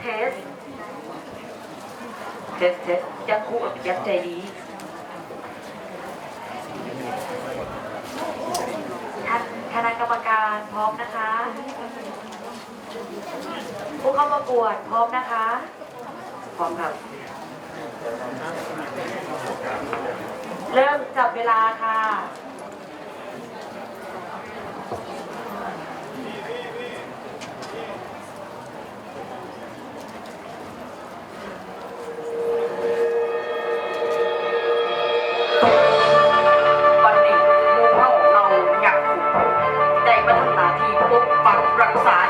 เทส เทส เทส ยักษ์คู่กับยักษ์ใจดี ท่านคณะกรรมการพร้อมนะคะ ผู้เข้าประกวดพร้อมนะคะ พร้อมครับ เริ่มจับเวลาค่ะ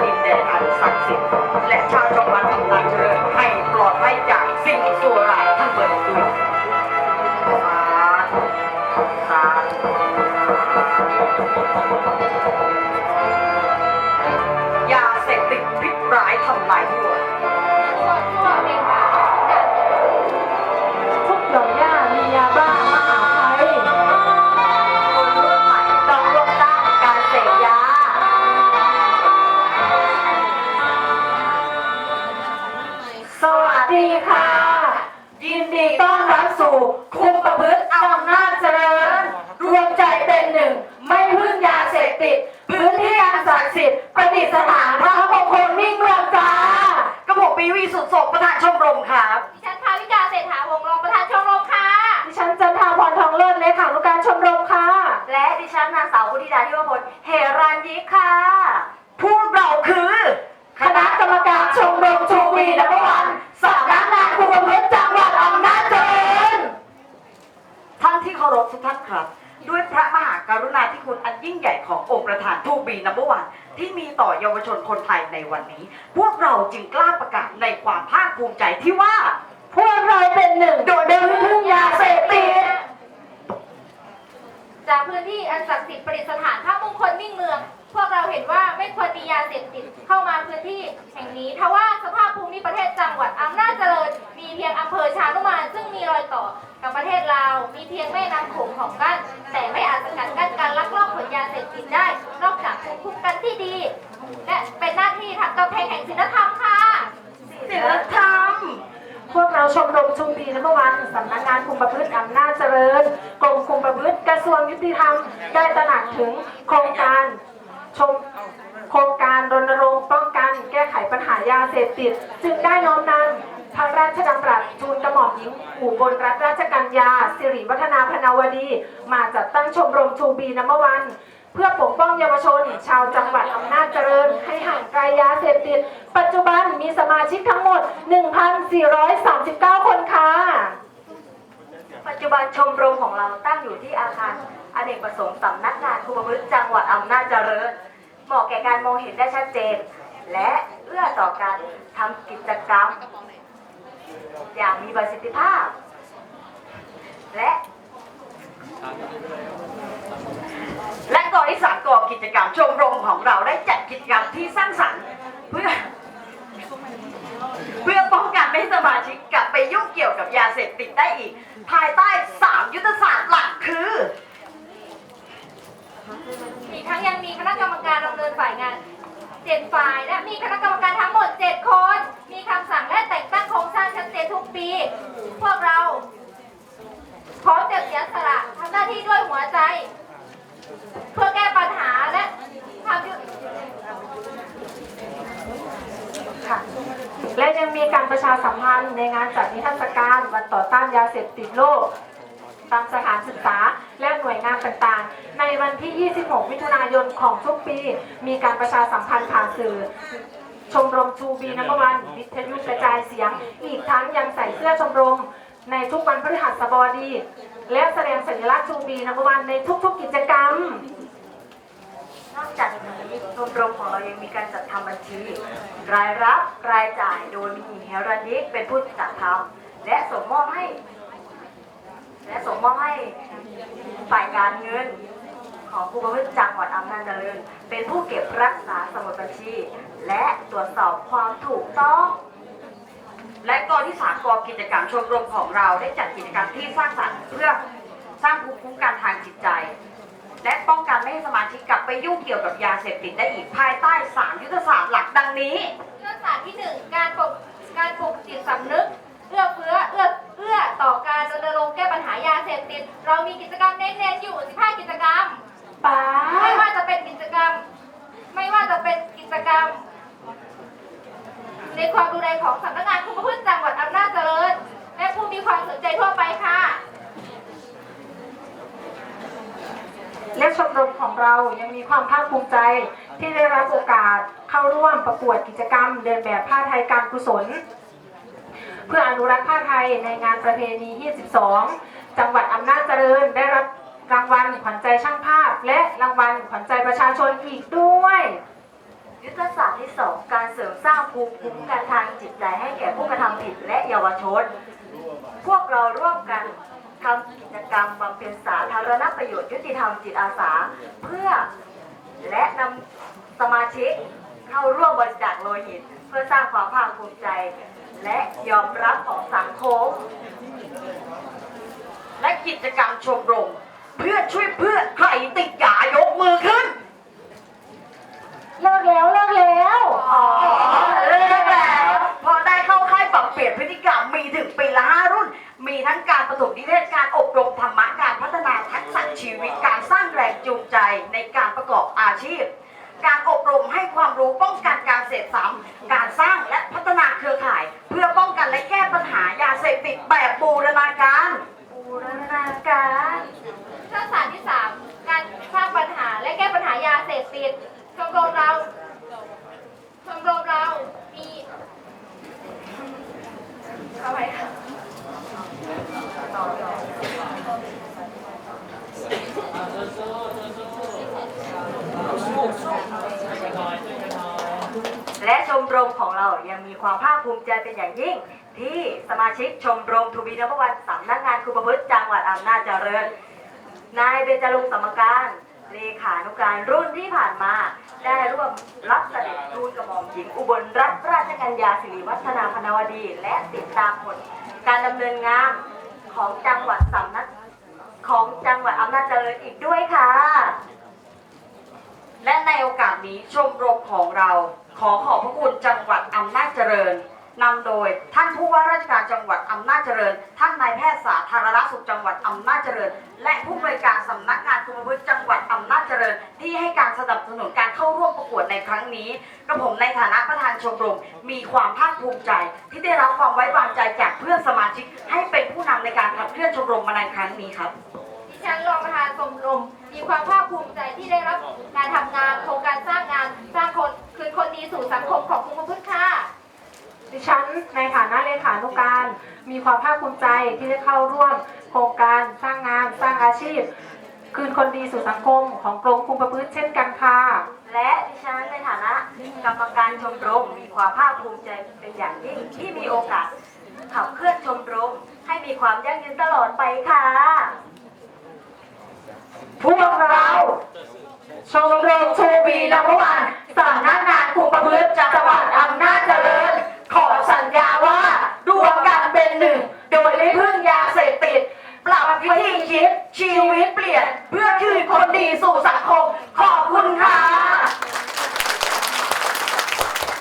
ดินแดนอันศักดิ์สิทธิ์และชาวจังหวัดอำนาจเจริญให้ปลอดภัยจากสิ่งชั่วร้ายทั้งเปิดด้วยสาธุยาเสพติดพิษร้ายทำลายทั่ว ฉันนางสาวพุทธิดาที่วพลเฮรัญยิกค่ะ พวกเราคือ คณะกรรมการชมรมชูวีนับวันสำนักงานคุมประพฤติจังหวัดอำนาจเจริญท่านที่เคารพทุกท่านครับ ด้วยพระมหากรุณาธิคุณอันยิ่งใหญ่ขององค์ประธานทูบีนัมเบอร์วันที่มีต่อเยาวชนคนไทยในวันนี้ พวกเราจึงกล้าประกาศในความภาคภูมิใจที่ว่า พวกเราเป็นหนึ่งโดดเดินพึ่งยาเสพติด จากพื้นที่อันศักดิ์สิทธิ์ประดิษฐานพระมงคลมิ่งเมือง พวกเราเห็นว่าไม่ควรมียาเสพติดเข้ามาพื้นที่แห่งนี้ทว่าสภาพภูมิประเทศจังหวัดอำนาจเจริญ มีเพียงอำเภอชานุมานซึ่งมีรอยต่อกับประเทศลาว มีเพียงแม่น้ำโขงของกั้นแต่ไม่อาจสกัดกั้นการลักลอบขนยาเสพติดได้ นอกจากภูมิคุ้มกันที่ดี และเป็นหน้าที่ทางกำแพงแห่งศีลธรรมค่ะศีลธรรมพวกเราชมรมชุมพีนัมวันสำนักงานคุมประพฤติอำนาจเจริญ กรมคุมประพฤติกระทรวงยุติธรรม ได้ตระหนักถึงโครงการชมโครงการรณรงค์ป้องกันแก้ไขปัญหายาเสพติด จึงได้น้อมนำพระราชดำรัสทูลกระหม่อมหญิงอุบลรัตนราชกัญญา สิริวัฒนาพนาวดี มาจัดตั้งชมรมชูบีนัมวัน เพื่อปกป้องเยาวชน ชาวจังหวัดอำนาจเจริญ ให้ห่างไกลยาเสพติด ปัจจุบันมีสมาชิกทั้งหมด 1,439 คนค่ะ จจุบันชมรมของเราตั้งอยู่ที่อาคารอเนกประสงค์สำนักงานคุมประพฤติจังหวัดอำนาจเจริญ เหมาะแก่การมองเห็นได้ชัดเจน และเอื้อต่อการทำกิจกรรม อย่างมีประสิทธิภาพ และและก่อนที่สามก่อกิจกรรมชมรมของเราได้จัดกิจกรรมที่สร้างสรรค์เพื่อ พื่อป้องกันไม่ให้สมาชิกกลับไปยุ่งเกี่ยวกับยาเสพติดได้อีก ภายใต้ 3 ยุทธศาสตร์หลักคือ อีกทั้งยังมีคณะกรรมการดำเนินฝ่ายงานเจ็ดฝ่ายและมีคณะกรรมการทั้งหมด7คน มีคำสั่งและแต่งตั้งโครงสร้างชัดเจนทุกปี พวกเราพร้อมจะเสียสละทำหน้าที่ด้วยหัวใจ เพื่อแก้ปัญหาและทำยุ ค่ะ และยังมีการประชาสัมพันธ์ในงานจัดนิทรรศการวันต่อต้านยาเสพติดโลก ตามสถานศึกษาและหน่วยงานต่างๆ ในวันที่ 26 มิถุนายนของทุกปี มีการประชาสัมพันธ์ผ่านสื่อชมรมชูบีนัมวันวิทยุกระจายเสียง อีกทั้งยังใส่เสื้อชมรมในทุกวันพฤหัสบดี และแสดงสัญลักษณ์ชูบีนัมวันในทุกๆกิจกรรม นอกจากนี้ชมรมของเรายังมีการจัดทำบัญชี รายรับรายจ่ายโดยมีเฮรันิกเป็นผู้จัดทำและส่งมอบให้ และส่งมอบให้ฝ่ายการเงินของผู้ประพฤติจังหวัดอำนาจเจริญ เป็นผู้เก็บรักษาสมุดบัญชี และตรวจสอบความถูกต้องและกองที่สามกองกิจกรรมชมรมของเราได้จัดกิจกรรมที่สร้างสรรค์เพื่อสร้างภูมิคุ้มกันทางจิตใจ และป้องกันไม่ให้สมา ไปยุ่งเกี่ยวกับยาเสพติดได้อีกภายใต้ 3 ยุทธศาสตร์หลักดังนี้ ยุทธศาสตร์ที่ 1 การปกสำนึกเอื้อเฟื้อเอื้อเอื้อต่อการรณรงค์แก้ปัญหายาเสพติด เรามีกิจกรรมเน้นๆอยู่ 15 กิจกรรมป้าไม่ว่าจะเป็นกิจกรรม ไม่ว่าจะเป็นกิจกรรม ในความดูแลของสำนักงานคุมประพฤติจังหวัดอำนาจเจริญ และผู้มีความสนใจทั่วไปค่ะ และชมรมของ เรายังมีความภาคภูมิใจ ที่ได้รับโอกาสเข้าร่วมประกวดกิจกรรม เดินแบบผ้าไทยการกุศล เพื่ออนุรักษ์ผ้าไทยในงานประเพณี 22 จังหวัดอำนาจเจริญได้รับรางวัลขวัญใจช่างภาพ และรางวัลขวัญใจประชาชนอีกด้วย ยุทธศาสตร์ที่ 2 การเสริมสร้างภูมิคุ้มกันทางจิตใจให้แก่ผู้กระทำผิดและเยาวชน พวกเราร่วมกัน ทำกิจกรรมบำเพ็ญสาธารณประโยชน์ยุติธรรมจิตอาสา เพื่อและนำสมาชิกเข้าร่วมบริจาคโลหิต เพื่อสร้างความภาคภูมิใจ และยอมรับของสังคม และกิจกรรมชมรม เพื่อนช่วยเพื่อนใครติดยายกมือขึ้น เลิกแล้วเลิกแล้ว ทั้งการประถมนิเทศการอบรมธรรมะการพัฒนาทักษะชีวิตการสร้างแรงจูงใจในการประกอบอาชีพ การอบรมให้ความรู้ป้องกันการเสพซ้ำการสร้างและพัฒนาเครือข่าย เพื่อป้องกันและแก้ปัญหายาเสพติดแบบบูรณาการ บูรณาการ ยุทธศาสตร์ที่ 3 การสร้างปัญหาและแก้ปัญหายาเสพติด ชมรมเรา ชมรมเรา มีเอาไว้ค่ะ และชมรมของเรายังมีความภาคภูมิใจเป็นอย่างยิ่ง ที่สมาชิกชมรมทูบีนพวันสำนักงานคุปพฤติจังหวัดอำนาจเจริญ นายเบญจรงสมการเลขานุการรุ่นที่ผ่านมา ได้ร่วมรับเสด็จทูลกระหม่อมหญิงอุบลรัตนราชกัญญาสิริวัฒนาพนวดี และติดตามผลการดำเนินงาน ของจังหวัดสำนักของจังหวัดอำนาจเจริญอีกด้วยค่ะ และในโอกาสนี้ชมรมของเราขอขอบพระคุณจังหวัดอำนาจเจริญ นำโดยท่านผู้ว่าราชการจังหวัดอำนาจเจริญ ท่านนายแพทย์สาธารณสุขจังหวัดอำนาจเจริญ และผู้บริการสำนักงานคุมประพฤติจังหวัดอำนาจเจริญ ที่ให้การสนับสนุนการเข้าร่วมประกวดในครั้งนี้กระผมในฐานะประธานชมรม มีความภาคภูมิใจ ที่ได้รับความไว้วางใจจากเพื่อนสมาชิก ให้เป็นผู้นำในการขับเคลื่อนชมรมมาในครั้งนี้ครับดิฉันรองประธานชมรม มีความภาคภูมิใจที่ได้รับการทำงานโครงการสร้างงานสร้างคนคืนคนดีสู่สังคมของคุมประพฤติค่ะ ดิฉันในฐานะเลขานุการ มีความภาคภูมิใจที่ได้เข้าร่วม โครงการสร้างงานสร้างอาชีพ คืนคนดีสู่สังคมของกรมคุมประพฤติเช่นกันค่ะและดิฉันในฐานะกรรมการชมรมมีความภาคภูมิใจเป็นอย่างยิ่งที่มีโอกาสขับเคลื่อนชมรม ให้มีความยั่งยืนตลอดไปค่ะ พวกเราชมรมทูบีนับวันสำนัก